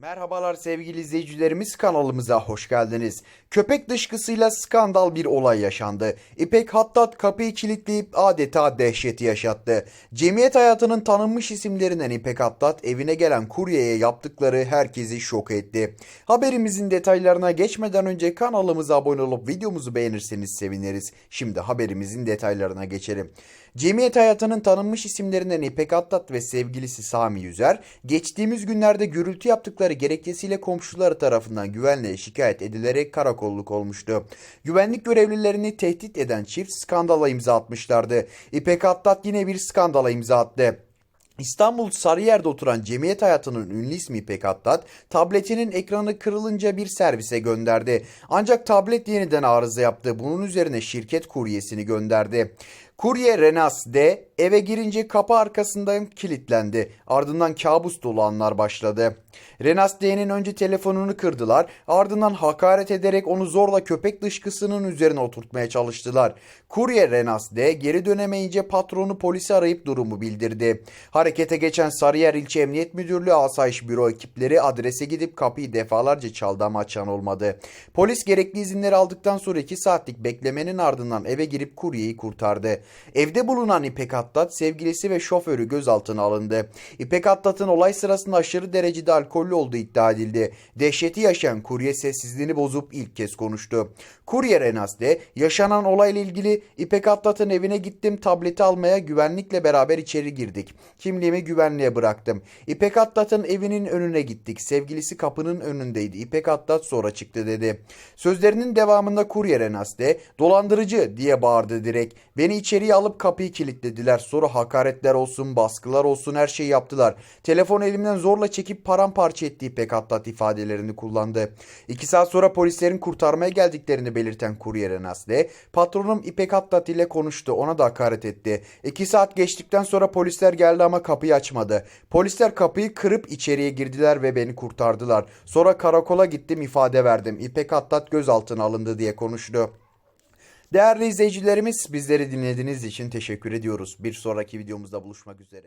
Merhabalar sevgili izleyicilerimiz kanalımıza hoş geldiniz. Köpek dışkısıyla skandal bir olay yaşandı. İpek Hattat kapıyı kilitleyip adeta dehşeti yaşattı. Cemiyet hayatının tanınmış isimlerinden İpek Hattat evine gelen kuryeye yaptıkları herkesi şok etti. Haberimizin detaylarına geçmeden önce kanalımıza abone olup videomuzu beğenirseniz seviniriz. Şimdi haberimizin detaylarına geçelim. Cemiyet hayatının tanınmış isimlerinden İpek Attat ve sevgilisi Sami Yüzer, geçtiğimiz günlerde gürültü yaptıkları gerekçesiyle komşuları tarafından güvenliğe şikayet edilerek karakolluk olmuştu. Güvenlik görevlilerini tehdit eden çift skandala imza atmışlardı. İpek Attat yine bir skandala imza attı. İstanbul Sarıyer'de oturan cemiyet hayatının ünlü ismi İpek Attat, tabletinin ekranı kırılınca bir servise gönderdi. Ancak tablet yeniden arıza yaptı. Bunun üzerine şirket kuryesini gönderdi. Kurye Renas D eve girince kapı arkasından kilitlendi. Ardından kabus dolu anlar başladı. Renas D'nin önce telefonunu kırdılar. Ardından hakaret ederek onu zorla köpek dışkısının üzerine oturtmaya çalıştılar. Kurye Renas D geri dönemeyince patronu polisi arayıp durumu bildirdi. Harekete geçen Sarıyer İlçe Emniyet Müdürlüğü Asayiş Büro ekipleri adrese gidip kapıyı defalarca çaldı ama açan olmadı. Polis gerekli izinleri aldıktan sonra 2 saatlik beklemenin ardından eve girip kuryeyi kurtardı. Evde bulunan İpek Attat sevgilisi ve şoförü gözaltına alındı. İpek Attat'ın olay sırasında aşırı derecede alkollü olduğu iddia edildi. Dehşeti yaşayan kurye sessizliğini bozup ilk kez konuştu. Kurye Renas'te yaşanan olayla ilgili İpek Attat'ın evine gittim tableti almaya güvenlikle beraber içeri girdik. Kimliğimi güvenliğe bıraktım. İpek Attat'ın evinin önüne gittik. Sevgilisi kapının önündeydi. İpek Attat sonra çıktı dedi. Sözlerinin devamında kurye Renas'te dolandırıcı diye bağırdı direkt. Beni içeriye alıp kapıyı kilitlediler. Sonra hakaretler olsun, baskılar olsun her şeyi yaptılar. Telefon elimden zorla çekip paramparça etti İpek Attat ifadelerini kullandı. İki saat sonra polislerin kurtarmaya geldiklerini belirten kurye Renas'te patronum İpek Attat ile konuştu. Ona da hakaret etti. İki saat geçtikten sonra polisler geldi ama kapıyı açmadı. Polisler kapıyı kırıp içeriye girdiler ve beni kurtardılar. Sonra karakola gittim ifade verdim. İpek Attat gözaltına alındı diye konuştu. Değerli izleyicilerimiz bizleri dinlediğiniz için teşekkür ediyoruz. Bir sonraki videomuzda buluşmak üzere.